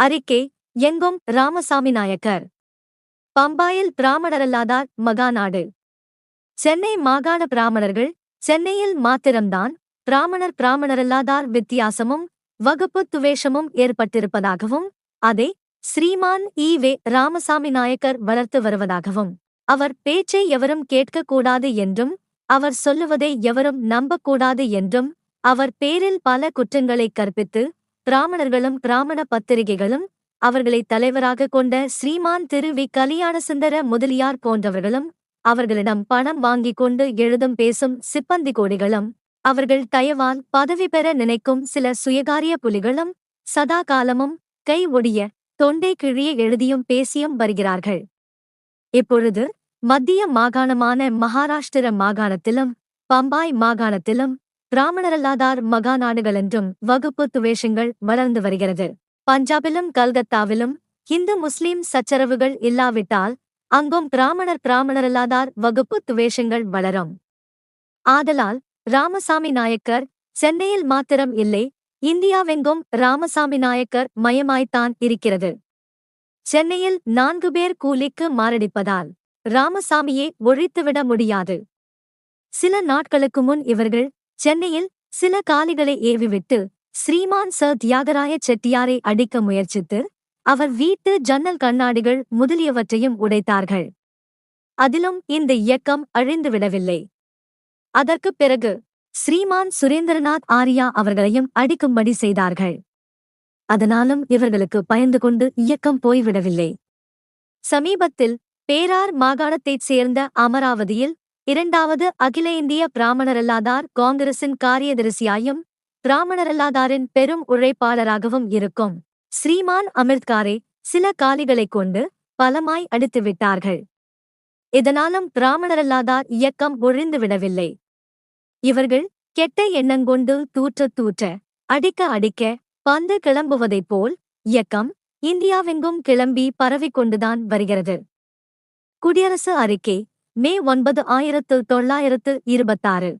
அறிக்கை எங்கும் ராமசாமி நாயக்கர். பம்பாயில் பிராமணரல்லாதார் மகாநாடு சென்னை மாகாண பிராமணர்கள் சென்னையில் மாத்திரம்தான் பிராமணர் பிராமணரல்லாதார் வித்தியாசமும் வகுப்பு துவேஷமும் ஏற்பட்டிருப்பதாகவும் அதை ஸ்ரீமான் ஈ வே. ராமசாமி நாயக்கர் வளர்த்து வருவதாகவும் அவர் பேச்சை எவரும் கேட்கக்கூடாது என்றும் அவர் சொல்லுவதை எவரும் நம்பக்கூடாது என்றும் அவர் பேரில் பல குற்றங்களைக் கற்பித்து பிராமணர்களும் பிராமண பத்திரிகைகளும் அவர்களை தலைவராக கொண்ட ஸ்ரீமான் திரு. வி. கலியாணசுந்தர முதலியார் போன்றவர்களும் அவர்களிடம் பணம் வாங்கிக் கொண்டு எழுதும் பேசும் சிப்பந்தி கோடிகளும் அவர்கள் தயவால் பதவி பெற நினைக்கும் சில சுயகாரிய புலிகளும் சதா காலமும் கை ஒடிய தொண்டை கிழிய எழுதியும் பேசியும் வருகிறார்கள். இப்பொழுது மத்திய மாகாணமான மகாராஷ்டிர மாகாணத்திலும் பம்பாய் மாகாணத்திலும் பிராமணரல்லாதார் மகாநாடுகளென்றும் வகுப்பு துவேஷங்கள் வளர்ந்து வருகிறது. பஞ்சாபிலும் கல்கத்தாவிலும் இந்து முஸ்லிம் சச்சரவுகள் இல்லாவிட்டால் அங்கும் பிராமணர் பிராமணரல்லாதார் வகுப்பு துவேஷங்கள் வளரும். ஆதலால் ராமசாமி நாயக்கர் சென்னையில் மாத்திரம் இல்லை இந்தியாவெங்கும் ராமசாமி நாயக்கர் மயமாய்த்தான் இருக்கிறது. சென்னையில் நான்கு பேர் கூலிக்கு மாரடிப்பதால் ராமசாமியை ஒழித்துவிட முடியாது. சில நாட்களுக்கு முன் இவர்கள் சென்னையில் சில காலிகளை ஏவிவிட்டு ஸ்ரீமான் ச தியாகராய செட்டியாரை அடிக்க முயற்சித்து அவர் வீட்டு ஜன்னல் கண்ணாடிகள் முதலியவற்றையும் உடைத்தார்கள். அதிலும் இந்த இயக்கம் அழிந்துவிடவில்லை. அதற்குப் பிறகு ஸ்ரீமான் சுரேந்திரநாத் ஆரியா அவர்களையும் அடிக்கும்படி செய்தார்கள். அதனாலும் இவர்களுக்கு பயந்து கொண்டு இயக்கம் போய்விடவில்லை. சமீபத்தில் பேரார் மாகாணத்தைச் சேர்ந்த அமராவதியில் இரண்டாவது அகில இந்திய பிராமணரல்லாதார் காங்கிரசின் காரியதரிசியாயும் பிராமணரல்லாதாரின் பெரும் உழைப்பாளராகவும் இருக்கும். ஸ்ரீமான் அமிர்த்காரை சில காலிகளைக் கொண்டு பலமாய் அடித்து விட்டார்கள் இதனாலும் பிராமணரல்லாதார் இயக்கம் ஒழிந்துவிடவில்லை. இவர்கள் கெட்ட எண்ணங்கொண்டு தூற்ற தூற்ற அடிக்க அடிக்க பந்து கிளம்புவதைப் போல் இயக்கம் இந்தியாவெங்கும் கிளம்பி பரவிக்கொண்டுதான் வருகிறது. குடியரசு அறிக்கை மே ஒன்பது ஆயிரத்து தொள்ளாயிரத்து இருபத்தாறு.